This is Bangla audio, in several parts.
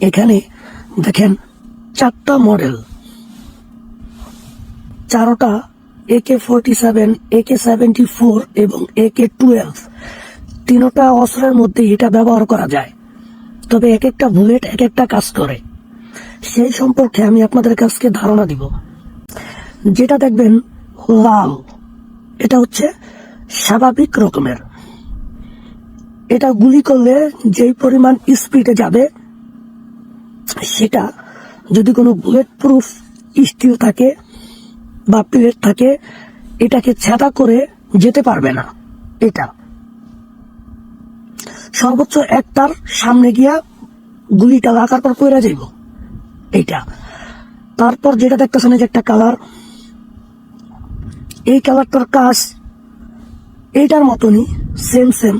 এখানে দেখেন চারটা model. চারোটা AK forty seven AK seventy four এবং একে টুয়েলভ তিনোটা অস্ত্রের মধ্যে এটা ব্যবহার করা যায়। তবে এক একটা বুলেট এক একটা কাজ করে। সেই সম্পর্কে আমি আপনাদের কাছকে ধারণা দিব। যেটা দেখবেন লাল, এটা হচ্ছে স্বাভাবিক রকমের। এটা গুলি করলে যেই পরিমাণ স্পিডে যাবে সেটা যদি কোনো বুলেট প্রুফ স্টিল থাকে বা প্লেট থাকে, এটাকে ছেদা করে যেতে পারবে না এটা। সর্বোচ্চ একটার সামনে গিয়া গুলিটা লাগার পর পড়ে যাইব এটা তারপর যেটা দেখতেছেন যে একটা কালার এই কালারটার কাজ এইটার মতনই সেম সেম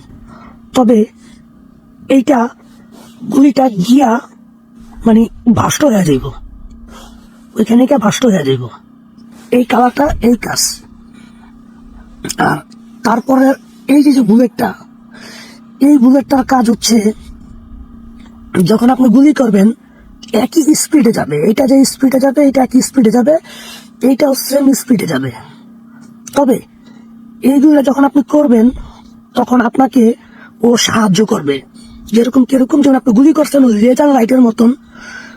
তবে এইটা গুলিটা গিয়া মানে ভাষ্ট হয়ে যাইব। ওইখানে গিয়া ভাষ্ট হয়ে যাইব। এই কালারটা, এই কাজ। আর তারপরে এই যে যে বুলেটটা, এই বুলেটটার কাজ হচ্ছে, যখন আপনি গুলি করবেন, একই স্পিডে যাবে। এটা যে স্পিডে যাবে, এটা একই স্পিডে যাবে এইটাও সেম স্পিডে যাবে। তবে এইগুলো যখন আপনি করবেন, তখন আপনাকে ও সাহায্য করবে। যেরকম কীরকম যখন আপনি গুলি করছেন লেজার লাইটের মতন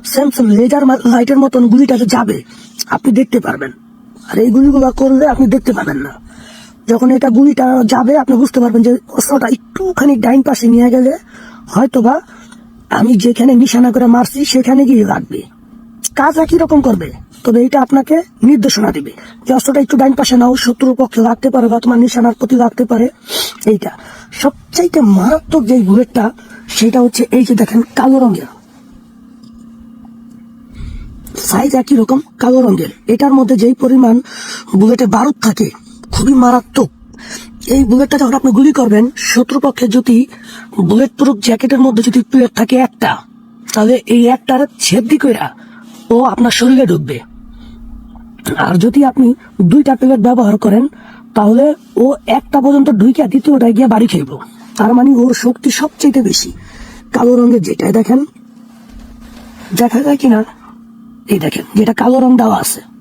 সেম লেজার লাইটের মতন গুলিটা যে যাবে, আপনি দেখতে পারবেন। আর এই গুলিগুলো করলে আপনি দেখতে পাবেন না। যখন এটা গুলিটা যাবে, আপনি বুঝতে পারবেন যে অস্ত্রটা একটুখানি ডাইন পাশে নিয়ে গেলে হয়তোবা আমি যেখানে নিশানা করে মারছি, সেখানে গিয়ে লাগবে। কাজ একই রকম করবে? তবে এটা আপনাকে নির্দেশনা দিবে। যে অস্ত্রটা একটু ডাইন পাশে নাও, শত্রুর পক্ষে লাগতে পারে বা তোমার নিশানার প্রতি লাগতে পারে। এইটা। সবচাইতে মারাত্মক যে বুলেটটা, সেটা হচ্ছে এই যে দেখেন, কালো রঙের। সাইজ একই রকম, কালো রঙের। এটার মধ্যে যেই পরিমাণ বুলেটে বারুদ থাকে, খুবই মারাত্মক। এই বুলেটটা যখন আপনি গুলি করবেন শত্রুপক্ষে যদি বুলেট প্রুফ জ্যাকেটের মধ্যে যদি প্লেট থাকে একটা, তাহলে এই একটার ছেদি কইরা ও আপনার শরীরে ঢুকবে। আর যদি আপনি দুইটা প্লেট ব্যবহার করেন, তাহলে ও একটা পর্যন্ত ঢুইকা দ্বিতীয়টা গিয়ে বাড়ি খেয়েব তার মানে ওর শক্তি সবচেয়ে বেশি। কালো রঙের যেটাই দেখেন, দেখা যায় কিনা? এই দেখেন, যেটা কালো রং দেওয়া আছে।